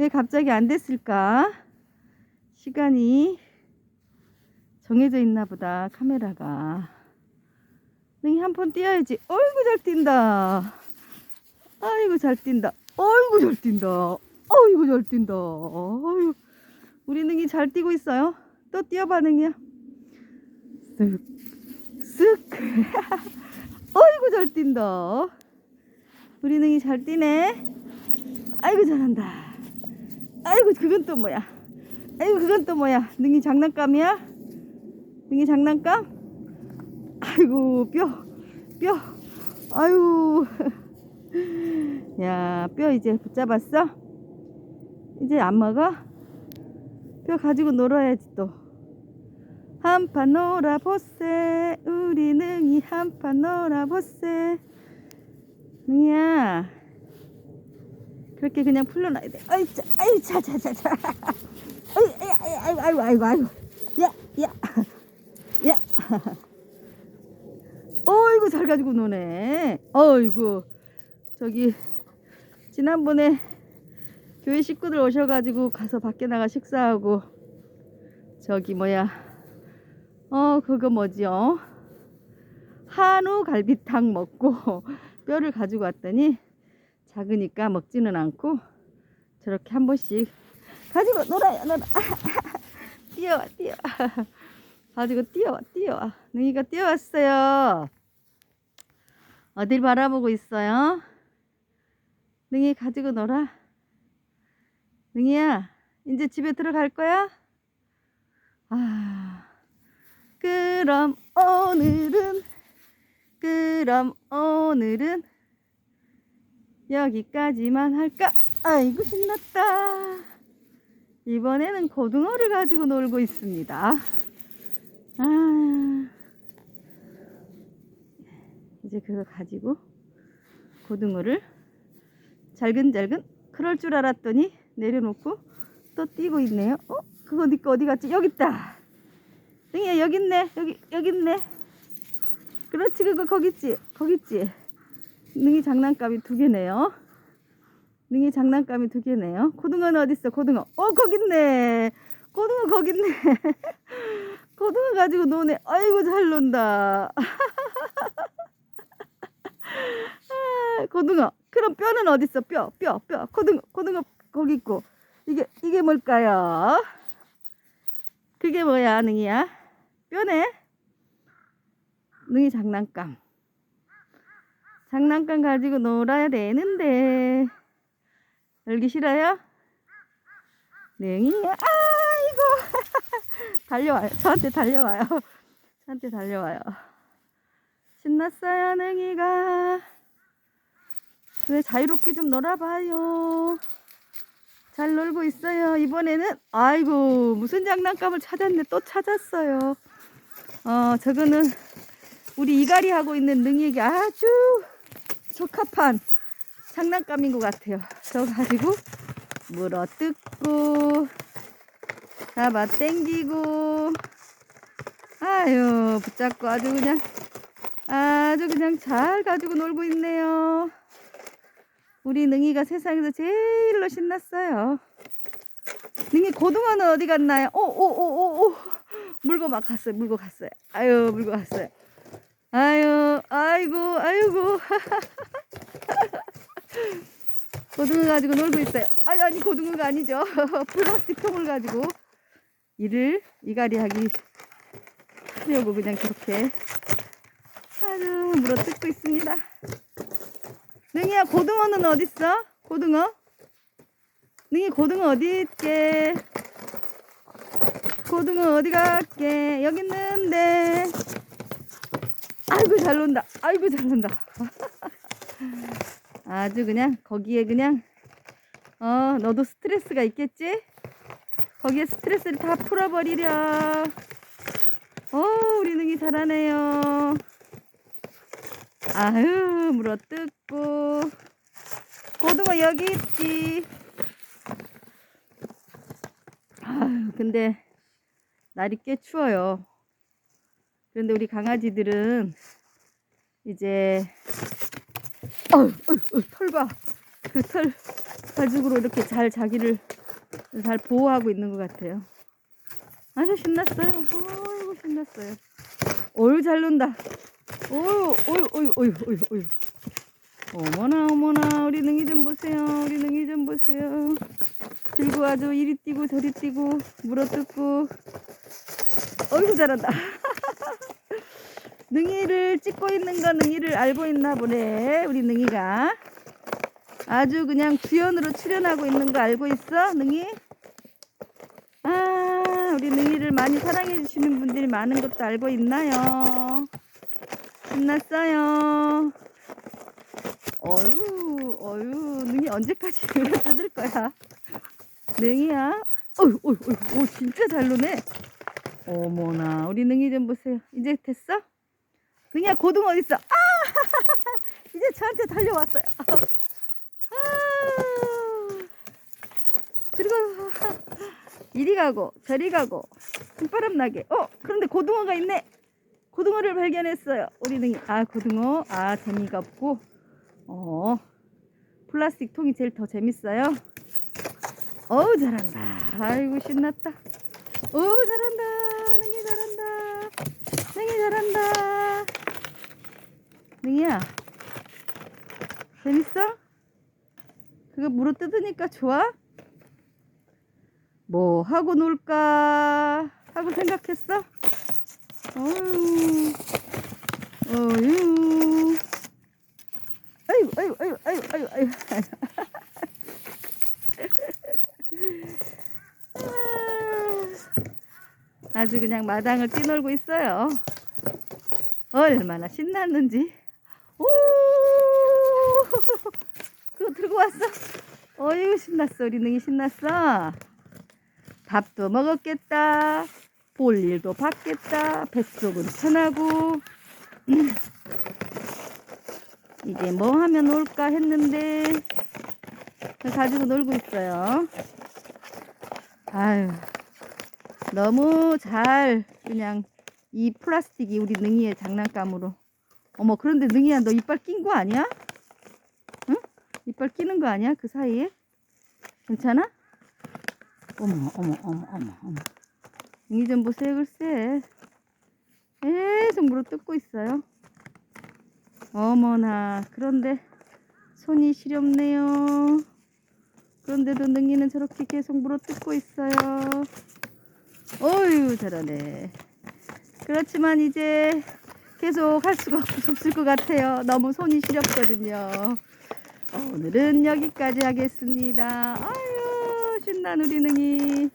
왜 갑자기 안 됐을까? 시간이 정해져 있나 보다, 카메라가. 능이 한 번 뛰어야지. 어이구, 잘 뛴다. 아이고, 잘 뛴다. 어이구, 잘 뛴다. 어이구, 잘 뛴다. 어이구. 우리 능이 잘 뛰고 있어요. 또 뛰어봐, 능이야. 쓱, 쓱. 어이구, 잘 뛴다. 우리 능이 잘 뛰네. 아이고, 잘한다. 아이고, 그건 또 뭐야. 아이고, 그건 또 뭐야. 능이 장난감이야? 능이 장난감? 아이고, 뼈, 뼈. 아유. 야, 뼈 이제 붙잡았어? 이제 안 먹어? 뼈 가지고 놀아야지 또. 한판 놀아보세. 우리 능이 한판 놀아보세. 능이야. 그렇게 그냥 풀려놔야 돼. 아이, 자, 아이, 자, 자, 자, 자. 아이, 아이, 아이, 아이고, 아이고, 아이고, 아이고. 야, 야, 야. 어이구, 잘 가지고 노네. 어이구. 저기, 지난번에 교회 식구들 오셔가지고 가서 밖에 나가 식사하고, 저기, 뭐야. 어, 그거 뭐지요? 한우 갈비탕 먹고 뼈를 가지고 왔더니 작으니까 먹지는 않고 저렇게 한 번씩 가지고 놀아요, 놀아. 뛰어와, 뛰어. 가지고 뛰어와, 뛰어와. 능이가 뛰어왔어요. 어딜 바라보고 있어요? 능이 가지고 놀아. 능이야, 이제 집에 들어갈 거야? 아, 그럼 오늘은, 그럼 오늘은 여기까지만 할까? 아이고, 신났다. 이번에는 고등어를 가지고 놀고 있습니다. 아, 이제 그거 가지고 고등어를 잘근잘근 그럴 줄 알았더니 내려놓고 또 뛰고 있네요. 어? 그거 니꺼 어디 갔지? 여기 있다. 등이야 여기 있네. 여기 여기 있네. 그렇지 그거 거기 있지. 거기 있지. 능이 장난감이 두 개네요. 능이 장난감이 두 개네요. 고등어는 어디 있어? 고등어. 어 거기 있네. 고등어 거기 있네. 고등어 가지고 노네. 아이고 잘 논다. 아, 고등어. 그럼 뼈는 어디 있어? 뼈, 뼈, 뼈. 고등어, 고등어 거기 있고. 이게 이게 뭘까요? 그게 뭐야, 능이야? 뼈네. 능이 장난감. 장난감 가지고 놀아야 되는데. 열기 싫어요? 능이야. 아이고. 달려와요. 저한테 달려와요. 저한테 달려와요. 신났어요, 능이가. 왜 자유롭게 좀 놀아봐요. 잘 놀고 있어요. 이번에는 아이고 무슨 장난감을 찾았네. 또 찾았어요. 어 저거는 우리 이갈이 하고 있는 능이에게 아주 적합한 장난감인 것 같아요. 저거 가지고 물어 뜯고 잡아 당기고 아유 붙잡고 아주 그냥 아주 그냥 잘 가지고 놀고 있네요. 우리 능이가 세상에서 제일로 신났어요. 능이 고등어는 어디 갔나요? 오, 오, 오, 오, 오. 물고 막 갔어요. 물고 갔어요. 아유, 물고 갔어요. 아유, 아이고, 아이고. 고등어 가지고 놀고 있어요. 아니, 아니, 고등어가 아니죠. 플라스틱 통을 가지고 이를 이갈이 하기 하려고 그냥 그렇게 아주 물어 뜯고 있습니다. 능이야 고등어는 어딨어? 고등어? 능이 고등어 어디 있게? 고등어 어디 갔게? 여기 있는데. 아이고 잘 논다. 아이고 잘 논다. 아주 그냥 거기에 그냥 어 너도 스트레스가 있겠지? 거기에 스트레스를 다 풀어버리려. 어 우리 능이 잘하네요. 아유 물어 뜯고 고등어 여기 있지 아유 근데 날이 꽤 추워요 그런데 우리 강아지들은 이제 어우, 어우, 털봐 그 털 가죽으로 이렇게 잘 자기를 잘 보호하고 있는 것 같아요. 아주 신났어요. 어이구 신났어요. 어유 잘 논다. 어유 어유 어유 어유 어유 어유. 어머나 어머나 우리 능이 좀 보세요. 우리 능이 좀 보세요. 들고 아주 이리 뛰고 저리 뛰고 물어뜯고. 어이구 잘한다. 능이를 찍고 있는 거 능이를 알고 있나 보네. 우리 능이가. 아주 그냥 주연으로 출연하고 있는 거 알고 있어? 능이? 아, 우리 능이를 많이 사랑해 주시는 분들이 많은 것도 알고 있나요? 신났어요. 어유, 어유, 능이 언제까지 뜯을 거야? 능이야? 어유, 어유, 어유, 오, 진짜 잘 노네. 어머나, 우리 능이 좀 보세요. 이제 됐어? 능이야, 고등 어딨어? 아! 이제 저한테 달려왔어요. 아, 그리고 이리 가고 저리 가고 휘바람 나게. 어 그런데 고등어가 있네. 고등어를 발견했어요. 우리 능이 아 고등어 아 재미가 없고 어 플라스틱 통이 제일 더 재밌어요. 어우 잘한다. 아이고 신났다. 어우 잘한다. 능이 잘한다. 능이 잘한다. 능이야 재밌어? 그거 물어 뜯으니까 좋아? 뭐 하고 놀까 하고 생각했어? 어유, 어유, 아이고, 아이고, 아이고, 아이고, 아이고, 아이고. 아, 아주 그냥 마당을 뛰놀고 있어요. 얼마나 신났는지. 오! 그거 들고 왔어? 어이구 신났어. 우리 능이 신났어. 밥도 먹었겠다. 볼 일도 봤겠다. 뱃속은 편하고. 음. 이제 뭐 하면 놀까 했는데 가지고 놀고 있어요. 아유 너무 잘 그냥 이 플라스틱이 우리 능이의 장난감으로. 어머 그런데 능이야 너 이빨 낀 거 아니야? 이빨 끼는 거 아니야? 그 사이에? 괜찮아? 어머, 어머, 어머, 어머, 어머. 이 좀 보세요, 글쎄. 계속 물어 뜯고 있어요. 어머나, 그런데 손이 시렵네요. 그런데도 능이는 저렇게 계속 물어 뜯고 있어요. 어휴, 잘하네. 그렇지만 이제 계속 할 수가 없을 것 같아요. 너무 손이 시렵거든요. 오늘은 여기까지 하겠습니다. 아유, 신난 우리 능이.